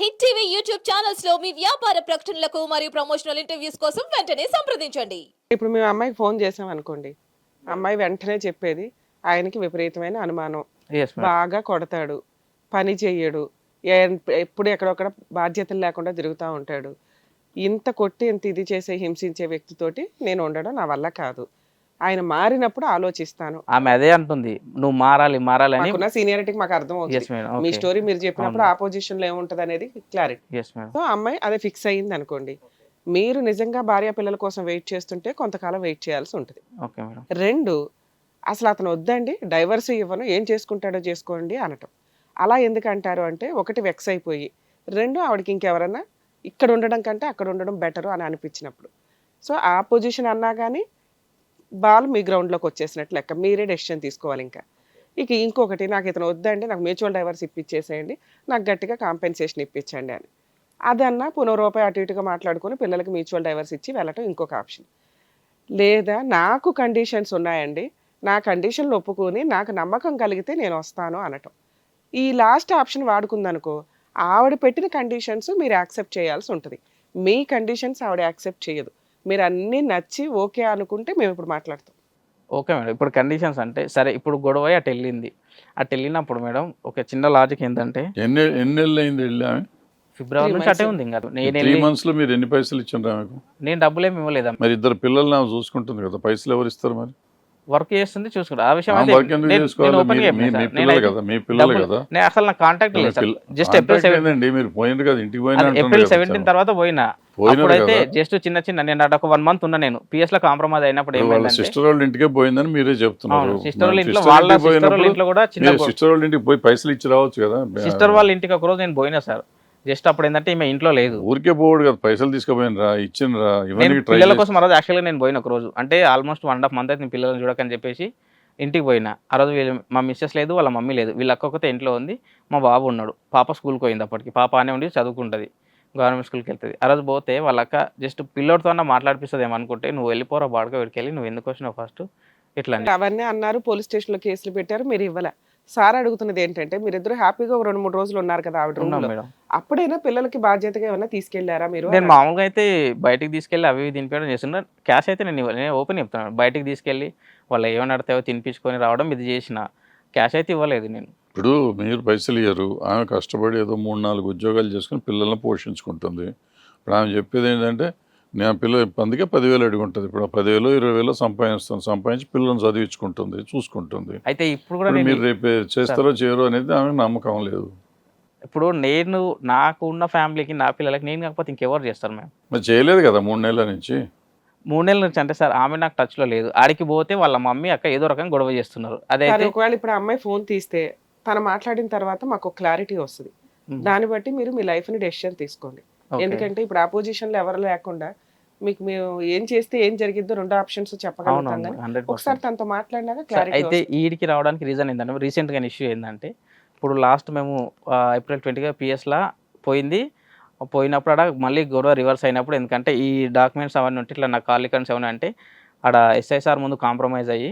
Hit TV YouTube ఛానల్స్లో మీ వ్యాపార ప్రకటనలకు మరియు ప్రమోషనల్ ఇంటర్వ్యూస్ కోసం వెంటనే సంప్రదించండి. ఇప్పుడు మేము అమ్మాయికి ఫోన్ చేసాం అనుకోండి. అమ్మాయి వెంటనే చెప్పేది ఆయనకి విపరీతమైన అనుమానం. ఎస్ మేడం బాగా కొడతాడు పని చెయ్యడు ఏ- ఎప్పుడు ఎక్కడొక్కడ బాధ్యతలు లేకుండా తిరుగుతూ ఉంటాడు. ఇంత కొట్టి ఇంత ఇది చేసే హింసించే వ్యక్తితోటి నేను ఉండడం నా వల్ల కాదు. ఆయన మారినప్పుడు ఆలోచిస్తాను. ఆమె అదే అంటుంది నువ్వు మారాలి మారాలి అని. సీనియారిటీకి మాకు అర్థం అవుతుంది మీ స్టోరీ మీరు చెప్పినప్పుడు ఆపోజిషన్లో ఏముంటది అనేది క్లారిటీ సో అమ్మాయి అదే ఫిక్స్ అయ్యింది అనుకోండి మీరు నిజంగా భార్య పిల్లల కోసం వెయిట్ చేస్తుంటే కొంతకాలం వెయిట్ చేయాల్సి ఉంటుంది. రెండు అసలు అతను వద్దండి డైవర్స్ ఇవ్వను ఏం చేసుకుంటాడో చేసుకోండి అనటం. అలా ఎందుకు అంటారు అంటే ఒకటి వెక్స్ అయిపోయి రెండు ఆవిడకి ఇంకెవరన్నా ఇక్కడ ఉండడం కంటే అక్కడ ఉండడం బెటరు అని అనిపించినప్పుడు. సో ఆ పొజిషన్ అన్నా కానీ బాల్ మీ గ్రౌండ్లోకి వచ్చేసినట్టు లెక్క. మీరే డెసిషన్ తీసుకోవాలి ఇంకా. ఇక ఇంకొకటి నాకు ఇతను వద్దండి నాకు మ్యూచువల్ డైవర్స్ ఇప్పించేసేయండి నాకు గట్టిగా కాంపెన్సేషన్ ఇప్పించండి అని. అదన్నా పునరూపాయి అటు ఇటుగా మాట్లాడుకొని పిల్లలకి మ్యూచువల్ డైవర్స్ ఇచ్చి వెళ్ళటం ఇంకొక ఆప్షన్. లేదా నాకు కండిషన్స్ ఉన్నాయండి నా కండిషన్లు ఒప్పుకొని నాకు నమ్మకం కలిగితే నేను వస్తాను అనటం. ఈ లాస్ట్ ఆప్షన్ వాడుకుందనుకో ఆవిడ పెట్టిన కండిషన్స్ మీరు యాక్సెప్ట్ చేయాల్సి ఉంటుంది. మీ కండిషన్స్ ఆవిడ యాక్సెప్ట్ చేయదు. మీరు అన్నీ నచ్చి ఓకే అనుకుంటే మేము ఇప్పుడు మాట్లాడతాం. Okay madam. ఇప్పుడు కండిషన్స్ అంటే సరే ఇప్పుడు గొడవ అటు వెళ్ళింది. అటు వెళ్ళినప్పుడు మేడం ఒక చిన్న లాజిక్ ఏంటంటే ఎన్ని ఎన్ని అయింది వెళ్ళి ఆమె? ఫిబ్రవరి నుంచి అటే ఉంది ఇంకా. నేను త్రీ మంత్స్లో మీరు ఎన్ని పైసలు ఇచ్చిండ్రు ఆమెకు? నేను డబ్బులేమి ఇవ్వలేదా? మరి ఇద్దరు పిల్లల్ని ఆమె చూసుకుంటుంది కదా పైసలు ఎవరు ఇస్తారు మరి? వర్క్ చేస్తుంది చూసుకుంటా. ఆ విషయం నేను- అసలు నా కాంటాక్ట్ లేదు జస్ట్ ఏప్రిల్ అంటున్నారు ఏప్రిల్ సెవెంటీన్. తర్వాత పోయినా. అప్పుడైతే. జస్ట్ చిన్న చిన్న నేను అటు ఒక వన్ మంత్ ఉన్నా నేను. పిఎస్లో కాంప్రమైజ్ అయినప్పుడు ఏమైందంటే సిస్టర్ వాళ్ళ ఇంటికే పోయిందని మీరే చెప్తున్నారు. సిస్టర్ వాళ్ళ ఇంట్లో వాళ్ళ సిస్టర్ వాళ్ళ ఇంట్లో కూడా చిన్న సిస్టర్ వాళ్ళ ఇంటికి పోయి పైసలు ఇచ్చి రావచ్చు కదా. సిస్టర్ వాళ్ళ ఇంటికి ఒక రోజు నేను పోయినా సార్. జస్ట్ అప్పుడు ఏంటంటే ఈమె ఇంట్లో లేదు. ఊరికే పోడు కదా పైసలు తీసుకుపోయినరా ఇచ్చినరా నేను ఇవన్నీ ట్రై పిల్లల కోసం ఆ రోజు యాక్చువల్గా నేను పోయిన ఒక రోజు. అంటే almost one and half month అయితే నేను పిల్లల్ని చూడకని చెప్పేసి ఇంటికి పోయినా. ఆ రోజు వీళ్ళ మా మిస్సెస్ లేదు వాళ్ళ మమ్మీ లేదు. వీళ్ళ అక్క ఒకతే ఇంట్లో ఉంది. మా బాబు ఉన్నాడు. పాప స్కూల్కి పోయింది అప్పటికి. పాప అనే ఉండి చదువుకుంటుంది. గవర్నమెంట్ స్కూల్కి వెళ్తుంది. ఆ రోజు పోతే వాళ్ళ అక్క జస్ట్ పిల్లోడితో అన్న మాట్లాడిపిస్తుంది ఏమనుకుంటే నువ్వు వెళ్ళిపోరా బాడుగా వీడికి వెళ్ళి నువ్వు ఎందుకు వచ్చినావు ఫస్ట్ ఇట్లా అవన్నీ అన్నారు పోలీస్ స్టేషన్లో కేసులు పెట్టారు మీరు ఇవ్వలే. సార్ అడుగుతున్నది ఏంటంటే మీరిద్దరు హ్యాపీగా ఒక రెండు మూడు రోజులు ఉన్నారు కదా ఆవిడ రూమ్లో. అప్పుడైనా పిల్లలకి బాధ్యతగా ఏమైనా తీసుకెళ్ళారా మీరు నేను మామూలుగా అయితే బయటికి తీసుకెళ్ళి అవి ఇవి తినిపించడం చేస్తున్నా. క్యాష్ అయితే నేను నేను ఓపెన్ చెప్తున్నాను బయటికి తీసుకెళ్ళి వాళ్ళు ఏమైనా అడితే తినిపించుకొని రావడం ఇది చేసిన. క్యాష్ అయితే ఇవ్వలేదు నేను. ఇప్పుడు మీరు పైసలు ఇయ్యరు. ఆమె కష్టపడి ఏదో మూడు నాలుగు ఉద్యోగాలు చేసుకుని పిల్లల్ని పోషించుకుంటుంది. ఇప్పుడు ఆమె చెప్పేది ఏంటంటే నేను పిల్ల అందుకే పదివేలు అడిగి ఉంటుంది ఇప్పుడు ఆ పదివేలు ఇరవై వేలు సంపాదిస్తాను. సంపాదించి పిల్లల్ని చదివించుకుంటుంది చూసుకుంటుంది. అయితే ఇప్పుడు కూడా మీరు రేపు చేస్తారో చేయరో అనేది ఆమె నమ్మకం లేదు. ఇప్పుడు నేను నాకు ఉన్న ఫ్యామిలీకి నా పిల్లలకి నేను కాకపోతే ఇంకెవరు చేస్తారు మేము మరి చేయలేదు కదా మూడు నెలల నుంచి? మూడు నెలల నుంచి అంటే సార్ ఆమె నాకు టచ్లో లేదు. ఆడికి పోతే వాళ్ళ మమ్మీ అక్క ఏదో రకంగా గొడవ చేస్తున్నారు. అదైతే ఒకవేళ ఇప్పుడు అమ్మాయి ఫోన్ తీస్తే తను మాట్లాడిన తర్వాత మాకు క్లారిటీ వస్తుంది. దాన్ని బట్టి మీరు మీ లైఫ్ని డెసిషన్ తీసుకోండి. ఎందుకంటే ఇప్పుడు ఆపోజిషన్లో ఎవరు లేకుండా మీకు మేము ఏం చేస్తే ఏం జరిగిద్దో రెండు ఆప్షన్స్ చెప్పగలుగుతాం కానీ ఒకసారి తనతో మాట్లాడినాక క్లారిటీ అయితే ఈడికి రావడానికి రీజన్ ఏంటంటే రీసెంట్గా ఇష్యూ ఏంటంటే ఇప్పుడు లాస్ట్ మేము ఏప్రిల్ ట్వంటీగా పిఎస్లా పోయింది. పోయినప్పుడు ఆడ మళ్ళీ గొడవ రివర్స్ అయినప్పుడు ఎందుకంటే ఈ డాక్యుమెంట్స్ అవన్నీ ఉంటే ఇట్లా నా కాలికన్స్ ఏమైనా అంటే ఆడ ఎస్ఐసార్ ముందు కాంప్రమైజ్ అయ్యి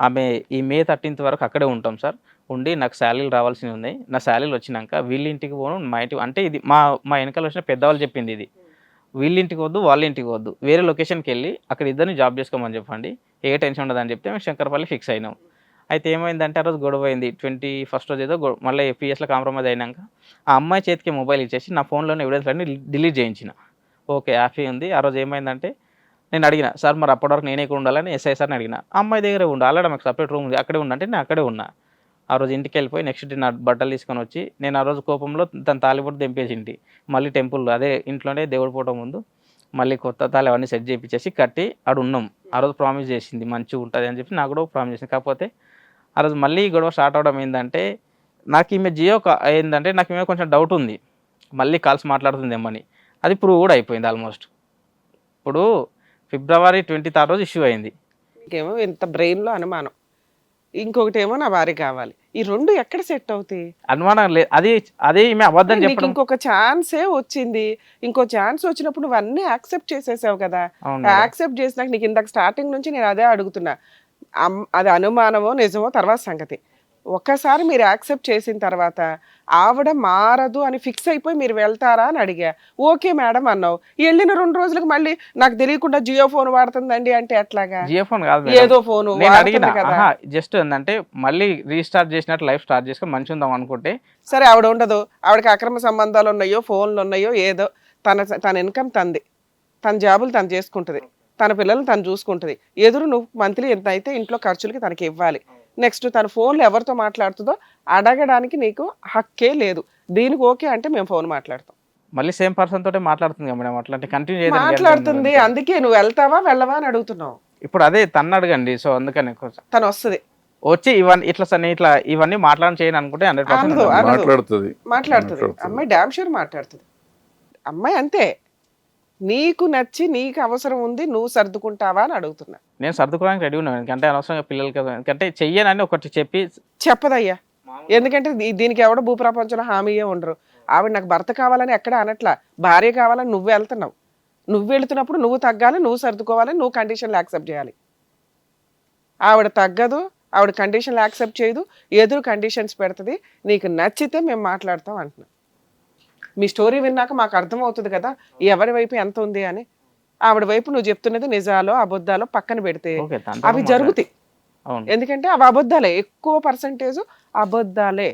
ఆమె ఈ మే థర్టీన్త్ వరకు అక్కడే ఉంటాం సార్ ఉండి నాకు శాలరీలు రావాల్సి ఉంది నా శాలరీలు వచ్చినాక వీళ్ళ ఇంటికి పోను మా ఇంటికి అంటే ఇది మా మా వెనకాల వచ్చిన పెద్దవాళ్ళు చెప్పింది ఇది. వీళ్ళింటికి వద్దు వాళ్ళ ఇంటికి వద్దు. వేరే లొకేషన్కి వెళ్ళి అక్కడ ఇద్దరిని జాబ్ చేసుకోమని చెప్పండి. ఏ టెన్షన్ ఉండదని చెప్తే మేము శంకరపల్లి ఫిక్స్ అయినాం. అయితే ఏమైందంటే ఆ రోజు గొడవ అయింది. ట్వంటీ ఫస్ట్ రోజు ఏదో మళ్ళీ ఎఫ్పిఎస్లో కాంప్రమైజ్ అయినాక ఆ అమ్మాయి చేతికి మొబైల్ ఇచ్చేసి నా ఫోన్లోనే ఎవిడెన్స్ అన్ని డిలీట్ చేయించిన. ఓకే హ్యాపీ ఉంది. ఆ రోజు ఏమైందంటే నేను అడిగిన సార్ మరి అప్పటి వరకు నేనే ఇక్కడ ఉండాలని ఎస్ఐ సార్ని అడిగిన. అమ్మాయి దగ్గర ఉండు ఆల్రెడీ మాకు సపరేట్ రూమ్ ఉంది. అక్కడే ఉండంటే నేను అక్కడే ఉన్నా. ఆ రోజు ఇంటికి వెళ్ళిపోయి నెక్స్ట్ డే నా బట్టలు తీసుకొని వచ్చి నేను ఆ రోజు కోపంలో తన తాలిబొట్టు దింపేసి ఇంటి మళ్ళీ టెంపుల్ అదే ఇంట్లోనే దేవుడు పోవడం ముందు మళ్ళీ కొత్త తాళి అవన్నీ సెట్ చేయించేసి కట్టి ఆడ ఉన్నాం. ఆ రోజు ప్రామిస్ చేసింది మంచిగా ఉంటుంది అని చెప్పి నాకు కూడా ప్రామిస్ చేసింది. కాకపోతే ఆ రోజు మళ్ళీ గొడవ స్టార్ట్ అవడం ఏంటంటే నాకు ఈమె జియో ఏంటంటే నాకు ఈమె కొంచెం డౌట్ ఉంది. మళ్ళీ కాల్స్ మాట్లాడుతుంది ఏమని. అది ప్రూవ్ కూడా అయిపోయింది ఆల్మోస్ట్ ఇప్పుడు ఫిబ్రవరి ట్వంటీ థర్డ్ రోజు ఇష్యూ అయింది. ఇంకేమో ఇంత బ్రెయిన్లో అనుమానం. ఇంకొకటి ఏమో నా భార్య కావాలి. ఈ రెండు ఎక్కడ సెట్ అవుతాయి? అనుమానం లేదు. అది అదే ఈమె అబద్ధం నీకు చెప్పడం. ఇంకొక ఛాన్సే వచ్చింది. ఇంకో ఛాన్స్ వచ్చినప్పుడు నువ్వు అన్నీ యాక్సెప్ట్ చేసేసావు కదా. అవును. యాక్సెప్ట్ చేసినాక నీకు ఇందాక స్టార్టింగ్ నుంచి నేను అదే అడుగుతున్నా. అమ్- అది అనుమానమో నిజమో తర్వాత సంగతి. ఒక్కసారి మీరు యాక్సెప్ట్ చేసిన తర్వాత ఆవిడ మారదు అని ఫిక్స్ అయిపోయి మీరు వెళ్తారా అని అడిగా. ఓకే మేడం అన్నావు. వెళ్ళిన రెండు రోజులకు మళ్ళీ నాకు తెలియకుండా జియో ఫోన్ వాడుతుందండి అంటే ఎట్లాగా? జియో ఫోన్ కాదు. ఏదో ఫోన్ అడిగిన జస్ట్ ఏంటంటే మళ్ళీ రీస్టార్ట్ చేసినట్టు లైఫ్ స్టార్ట్ చేసుకొని మంచిగా ఉందాం అనుకుంటే. సరే ఆవిడ ఉండదు. ఆవిడకి అక్రమ సంబంధాలు ఉన్నాయో ఫోన్లు ఉన్నాయో ఏదో తన తన ఇన్కమ్ తంది. తన జాబులు తను చేసుకుంటుంది. తన పిల్లల్ని తను చూసుకుంటుంది. ఎదురు నువ్వు మంత్లీ ఎంత అయితే ఇంట్లో ఖర్చులకి తనకి ఇవ్వాలి. నెక్స్ట్ తన ఫోన్లు ఎవరితో మాట్లాడుతుందో అడగడానికి నీకు హక్కే లేదు. దీనికి ఓకే అంటే మేము ఫోన్ మాట్లాడతాం. మళ్ళీ సేమ్ పర్సన్ తోటే మాట్లాడుతుంది కదా మేడం అట్లా? అంటే కంటిన్యూ మాట్లాడుతుంది. అందుకే నువ్వు వెళ్తావా వెళ్ళవా అని అడుగుతున్నావు. ఇప్పుడు అదే తన్ను అడగండి. సో అందుకని తను వస్తుంది. వచ్చి ఇవన్నీ ఇట్లా సరే ఇట్లా ఇవన్నీ మాట్లాడని చేయను అనుకుంటే హండ్రెడ్ మాట్లాడుతుంది. మాట్లాడుతుంది. అమ్మాయి డామ్ షూర్ మాట్లాడుతుంది. అమ్మాయి అంతే. నీకు నచ్చి నీకు అవసరం ఉంది నువ్వు సర్దుకుంటావా అని అడుగుతున్నా. నేను సర్దుకోవడానికి రెడీ ఉన్నాను. ఎందుకంటే అనవసరంగా పిల్లలకి కదా. ఎందుకంటే చెయ్యనని ఒకటి చెప్పి చెప్పదయ్యా. ఎందుకంటే దీనికి ఎవడ భూప్రపంచంలో హామీయే ఉండరు. ఆవిడ నాకు భర్త కావాలని ఎక్కడ అనట్లా. భార్య కావాలని నువ్వు వెళ్తున్నావు. నువ్వు వెళ్తున్నప్పుడు నువ్వు తగ్గాలి నువ్వు సర్దుకోవాలి నువ్వు కండిషన్లు యాక్సెప్ట్ చేయాలి. ఆవిడ తగ్గదు ఆవిడ కండిషన్లు యాక్సెప్ట్ చేయదు ఎదురు కండిషన్స్ పెడుతుంది. నీకు నచ్చితే మేము మాట్లాడతాం అంటున్నాం. మీ స్టోరీ విన్నాక మాకు అర్థమవుతుంది కదా ఎవరి వైపు ఎంత ఉంది అని. ఆవిడ వైపు నువ్వు చెప్తున్నది నిజాలో అబద్ధాలో పక్కన పెడితే అవి జరుగుతాయి. ఎందుకంటే అవి అబద్ధాలే ఎక్కువ పర్సంటేజ్ అబద్ధాలే.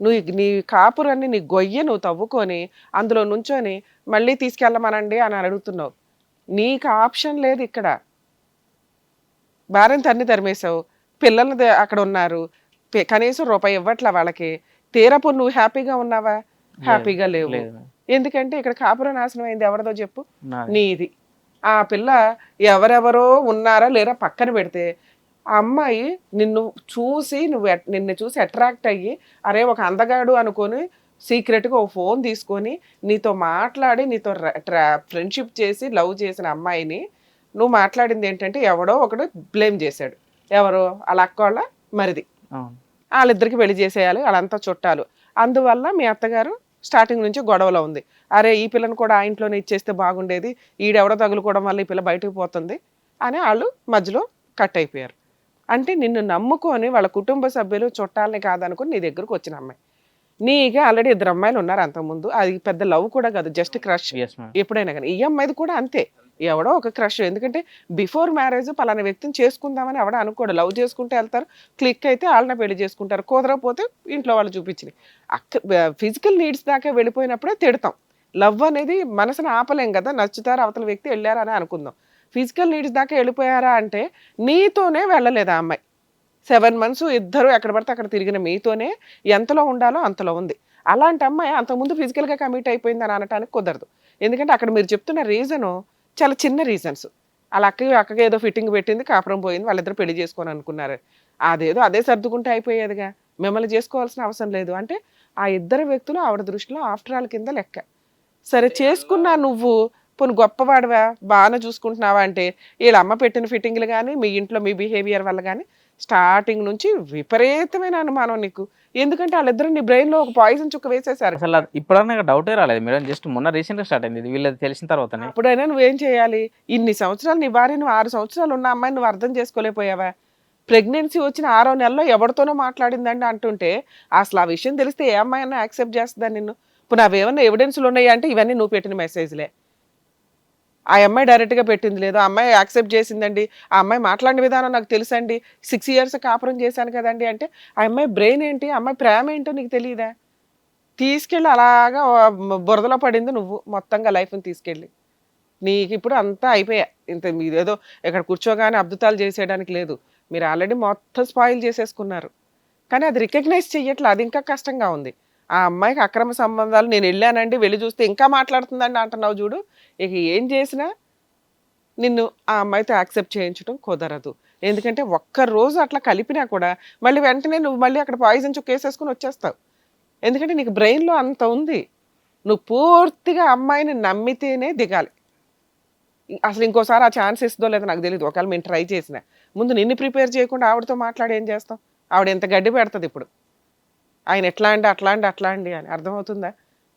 నువ్వు నీ కాపురాన్ని నీ గొయ్య నువ్వు తవ్వుకొని అందులో నుంచొని మళ్ళీ తీసుకెళ్ళమనండి అని అడుగుతున్నావు. నీకు ఆప్షన్ లేదు ఇక్కడ. భార్యను తన్ని తరిమేశావు పిల్లలు అక్కడ ఉన్నారు కనీసం రూపాయి ఇవ్వట్లా వాళ్ళకి. తీరపు నువ్వు హ్యాపీగా ఉన్నావా? హ్యాపీగా లేవు. ఎందుకంటే ఇక్కడ కాపురం నాశనం అయింది ఎవరిదో చెప్పు. నాది. ఆ పిల్ల ఎవరెవరో ఉన్నారా లేరా పక్కన పెడితే ఆ అమ్మాయి నిన్ను చూసి నువ్వు నిన్ను చూసి అట్రాక్ట్ అయ్యి అరే ఒక అందగాడు అనుకొని సీక్రెట్గా ఒక ఫోన్ తీసుకొని నీతో మాట్లాడి నీతో ఫ్రెండ్షిప్ చేసి లవ్ చేసిన అమ్మాయిని నువ్వు మాట్లాడింది ఏంటంటే ఎవడో ఒకడు బ్లేమ్ చేశాడు. ఎవరు? వాళ్ళ అక్క వాళ్ళ మరిది. వాళ్ళిద్దరికి పెళ్ళి చేసేయాలి వాళ్ళంతా చుట్టాలు. అందువల్ల మీ అత్తగారు స్టార్టింగ్ నుంచి గొడవలో ఉంది. అరే ఈ పిల్లని కూడా ఆ ఇంట్లోనే ఇచ్చేస్తే బాగుండేది. ఈడెవడో తగులుకోవడం వల్ల ఈ పిల్ల బయటకు పోతుంది అని వాళ్ళు మధ్యలో కట్ అయిపోయారు. అంటే నిన్ను నమ్ముకొని వాళ్ళ కుటుంబ సభ్యులు చుట్టాలని కాదనుకుని నీ దగ్గరకు వచ్చిన అమ్మాయి. నీకే ఆల్రెడీ ఇద్దరు అమ్మాయిలు ఉన్నారు అంతకుముందు. అది పెద్ద లవ్ కూడా కాదు జస్ట్ క్రష్. ఎప్పుడైనా కానీ ఈ అమ్మాయిది కూడా అంతే. ఎవడో ఒక క్రష్. ఎందుకంటే బిఫోర్ మ్యారేజ్ పలానా వ్యక్తిని చేసుకుందామని ఎవడ అనుకోడు. లవ్ చేసుకుంటే వెళ్తారు. క్లిక్ అయితే వాళ్ళని పెళ్ళి చేసుకుంటారు. కుదరకపోతే ఇంట్లో వాళ్ళు చూపించింది అక్క ఫిజికల్ నీడ్స్ దాకా వెళ్ళిపోయినప్పుడే తిడతాం. లవ్ అనేది మనసుని ఆపలేం కదా? నచ్చుతారు అవతల వ్యక్తి వెళ్ళారా అని అనుకుందాం. ఫిజికల్ నీడ్స్ దాకా వెళ్ళిపోయారా అంటే నీతోనే వెళ్ళలేదు ఆ అమ్మాయి. సెవెన్ మంత్స్ ఇద్దరు ఎక్కడ పడితే అక్కడ తిరిగిన మీతోనే ఎంతలో ఉండాలో అంతలో ఉంది. అలాంటి అమ్మాయి అంతకుముందు ఫిజికల్గా కమిట్ అయిపోయింది అని అనటానికి కుదరదు. ఎందుకంటే అక్కడ మీరు చెప్తున్న రీజను చాలా చిన్న రీజన్స్ వాళ్ళ అక్కకి అక్కకి ఏదో ఫిట్టింగ్ పెట్టింది కాపురం పోయింది వాళ్ళిద్దరు పెళ్ళి చేసుకొని అనుకున్నారు. అదేదో అదే సర్దుకుంటే అయిపోయేదిగా. మిమ్మల్ని చేసుకోవాల్సిన అవసరం లేదు. అంటే ఆ ఇద్దరు వ్యక్తులు ఆవిడ దృష్టిలో ఆఫ్టర్ ఆల్ కింద లెక్క. సరే చేసుకున్నా నువ్వు పోను గొప్పవాడివా బాగానే చూసుకుంటున్నావా అంటే వీళ్ళ అమ్మ పెట్టిన ఫిట్టింగ్లు కానీ మీ ఇంట్లో మీ బిహేవియర్ వల్ల కానీ స్టార్టింగ్ నుంచి విపరీతమైన అనుమానం నీకు. ఎందుకంటే వాళ్ళిద్దరు నీ బ్రెయిన్లో ఒక పాయిజన్ చుక్క వేసేసారు అసలు అది ఇప్పుడన్నా డౌటే రాలేదు. మేడం జస్ట్ మొన్న రీసెంట్గా స్టార్ట్ అయింది వీళ్ళది తెలిసిన తర్వాతనే. అప్పుడైనా నువ్వేం చేయాలి? ఇన్ని సంవత్సరాలు నీ భార్య నువ్వు ఆరు సంవత్సరాలు ఉన్న అమ్మాయిని నువ్వు అర్థం చేసుకోలేకపోయావా? ప్రెగ్నెన్సీ వచ్చిన ఆరో నెలలో ఎవరితోనో మాట్లాడిందండి అంటుంటే అసలు ఆ విషయం తెలిస్తే ఏ అమ్మాయినా యాక్సెప్ట్ చేస్తుందా నిన్ను? ఇప్పుడు నావేమన్నా ఎవిడెన్స్లు ఉన్నాయి అంటే ఇవన్నీ నువ్వు పెట్టిన మెసేజ్లే. ఆ అమ్మాయి డైరెక్ట్గా పెట్టింది లేదు. ఆ అమ్మాయి యాక్సెప్ట్ చేసిందండి. ఆ అమ్మాయి మాట్లాడిన విధానం నాకు తెలుసండి. సిక్స్ ఇయర్స్ కాపురం చేశాను కదండి అంటే ఆ అమ్మాయి బ్రెయిన్ ఏంటి? ఆ అమ్మాయి ప్రేమ ఏంటో నీకు తెలియదా తీసుకెళ్ళి అలాగా బురదలో పడింది నువ్వు మొత్తంగా లైఫ్ని తీసుకెళ్ళి. నీకు ఇప్పుడు అంతా అయిపోయా. ఇంత మీదేదో ఇక్కడ కూర్చోగానే అద్భుతాలు చేసేయడానికి లేదు. మీరు ఆల్రెడీ మొత్తం స్పాయిల్ చేసేసుకున్నారు. కానీ అది రికగ్నైజ్ చెయ్యట్లే. అది ఇంకా కష్టంగా ఉంది. ఆ అమ్మాయికి అక్రమ సంబంధాలు నేను వెళ్ళానండి వెళ్ళి చూస్తే ఇంకా మాట్లాడుతుందండి అంటున్నావు చూడు. ఇక ఏం చేసినా నిన్ను ఆ అమ్మాయితో యాక్సెప్ట్ చేయించడం కుదరదు. ఎందుకంటే ఒక్క రోజు అట్లా కలిపినా కూడా మళ్ళీ వెంటనే నువ్వు మళ్ళీ అక్కడ పాయిజన్ చుక్కేసేసుకుని వచ్చేస్తావు. ఎందుకంటే నీకు బ్రెయిన్లో అంత ఉంది. నువ్వు పూర్తిగా అమ్మాయిని నమ్మితేనే దిగాలి. అసలు ఇంకోసారి ఆ ఛాన్స్ ఇస్తుందో లేదో నాకు తెలియదు ఒకవేళ మేము ట్రై చేసిన. ముందు నిన్ను ప్రిపేర్ చేయకుండా ఆవిడతో మాట్లాడి ఏం చేస్తాం ఆవిడ ఎంత గడ్డి పెడుతుంది ఇప్పుడు? ఆయన ఎట్లా అండి అట్లా అండి అట్లా అండి అని అర్థమవుతుందా?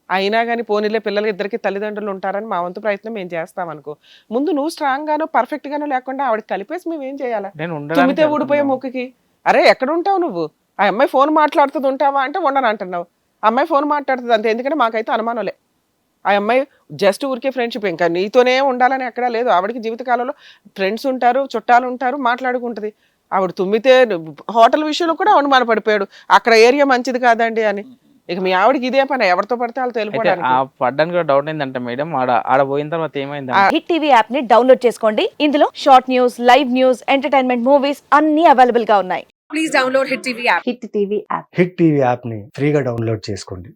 అయినా కానీ పోనీలే పిల్లలు ఇద్దరికి తల్లిదండ్రులు ఉంటారని మా వంతు ప్రయత్నం మేము చేస్తాం అనుకో. ముందు నువ్వు స్ట్రాంగ్ గాను పర్ఫెక్ట్ గాను లేకుండా ఆవిడ కలిపేసి మేము ఏం చేయాలా? తుమ్మితే ఊడిపోయే ముక్కుకి. అరే ఎక్కడ ఉంటావు నువ్వు? ఆ అమ్మాయి ఫోన్ మాట్లాడుతుంది ఉంటావా అంటే ఉండను అంటున్నావు. అమ్మాయి ఫోన్ మాట్లాడుతుంది అంతే ఎందుకంటే మాకైతే అనుమానంలే. ఆ అమ్మాయి జస్ట్ ఊరికే ఫ్రెండ్షిప్ ఇంకా నీతోనే ఉండాలని ఎక్కడా లేదు. ఆవిడకి జీవితకాలంలో ఫ్రెండ్స్ ఉంటారు చుట్టాలు ఉంటారు మాట్లాడుకుంటుంది. ఆవిడ తుమ్మితే హోటల్ విషయంలో కూడా అనుమాన పడిపోయాడు అక్కడ ఏరియా మంచిది కాదండి అని. ఇక మీ ఆవిడకి ఇదే పని ఎవరితో పడితే వెళ్ళిపోవడానికి. ఆ పడ్డానికి కూడా డౌట్ ఏంటంటే మేడం. ఆడ ఆడ పోయిన తర్వాత ఏమైంది హిట్ టీవీ యాప్ని డౌన్లోడ్ చేసుకోండి. ఇందులో short news live news entertainment movies అన్ని అవైలబుల్గా ఉన్నాయి. హిట్ టీవీ యాప్ని ఫ్రీగా డౌన్లోడ్ చేసుకోండి.